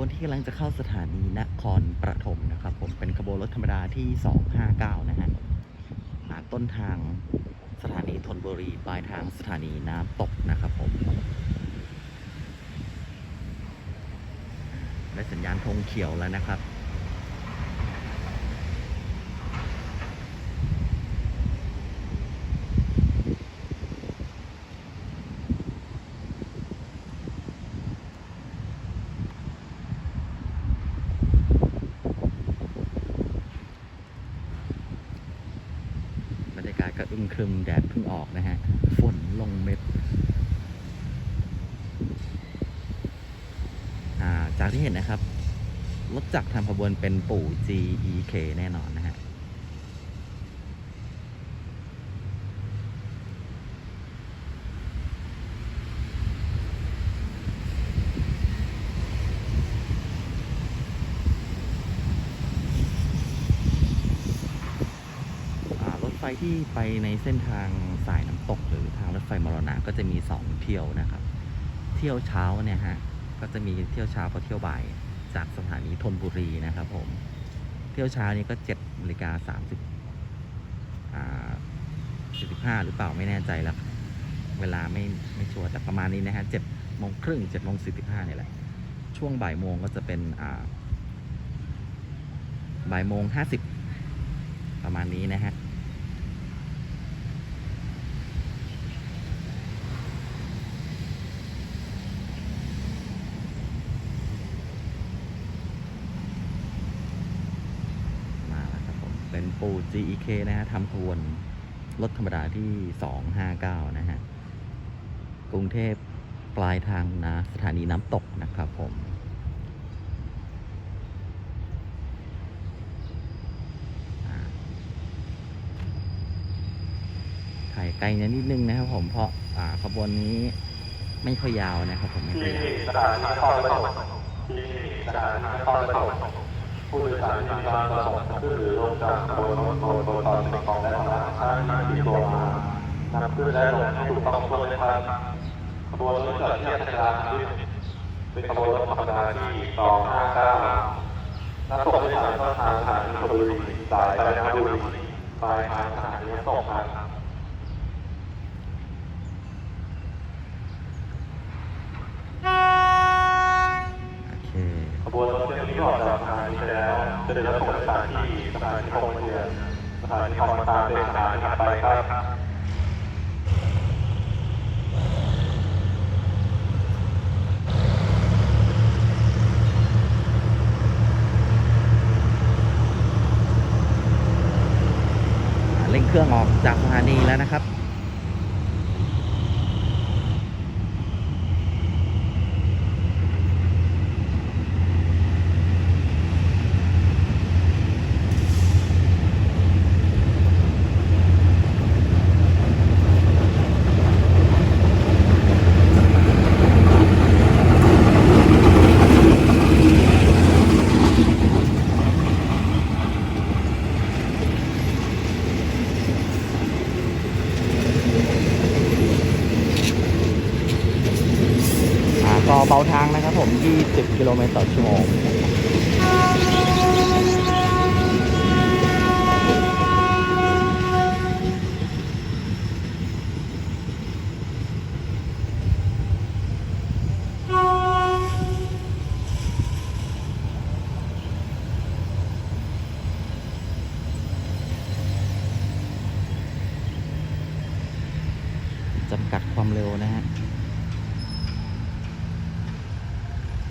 วนที่กำลังจะเข้าสถานีนครปฐมนะครับ ผมเป็นขบวนรถธรรมดาที่ 259 นะฮะอ่าต้นทางสถานีธนบุรีปลายทางสถานีน้ำตกนะครับผมและสัญญาณธงเขียวแล้วนะครับ บรรยากาศก็ อึมครึมแดดเพิ่งออกนะฮะ ฝนลงเม็ดอ่าจากที่เห็นนะครับ รถจักรทำขบวนเป็นปู่ GEK แน่นอนนะฮะ อ่ารถไฟที่ไปในเส้นทางสายน้ำตก หรือทางรถไฟมรณะก็จะมีสองเที่ยวนะครับ เที่ยวเช้าเนี่ยฮะก็จะมีเที่ยวเช้ากับเที่ยวบ่ายจากสถานีธนบุรีนะครับผมเที่ยวเช้านี่ก็เจ็ดนาฬิกาสามสิบอ่าสิบห้าหรือเปล่าไม่แน่ใจแล้วเวลาไม่ไม่ชัวร์แต่ประมาณนี้นะฮะเจ็ดโมงครึ่งเจ็ดโมงสี่สิบห้าเนี่ยแหละช่วงบ่ายโมงก็จะเป็นอ่าบ่ายโมงห้าสิบประมาณนี้นะฮะ มาแล้วครับผม เปู GEK นะฮะทำขบวนรถธรรมดาที่ 259 นะฮะ กรุงเทพปลายทางนะสถานีน้ำตกนะครับผมถ่ายไกลนิดนึงนะครับผมเพราะอ่าขบวนนี้ไม่ค่อยยาวนะครับผมไม่ค่อยยาวสถานีนครปฐมที่สถานีนครปฐม ผู้โดยสารมีความประสงค์ขึ้นหรือลงจากบนรถโดยตอนสิ่งของและของท่านที่ตัวมานำขึ้นและลงให้ถูกต้องด้วยนะครับขบวนรถจอดที่อัตราที่เป็นขบวนรถธรรมดาที่259นักตกผู้โดยสารต้นทางสถานีธนบุรีสายกาญจนบุรีปลายทางสถานีน้ำตกครับ โอเค ขบวนรถเที่ยวนี้ออกจากสถานีไปแล้วจะเดินทางสถานที่สถานีคลองเมืองสถานีคลองตาเป็นสถานีถัดไปครับเร่งเครื่องออกจากสถานีแล้วนะครับ ก็เบาทางนะครับผม 20 กิโลเมตรต่อชั่วโมงจำกัดความเร็วนะฮะ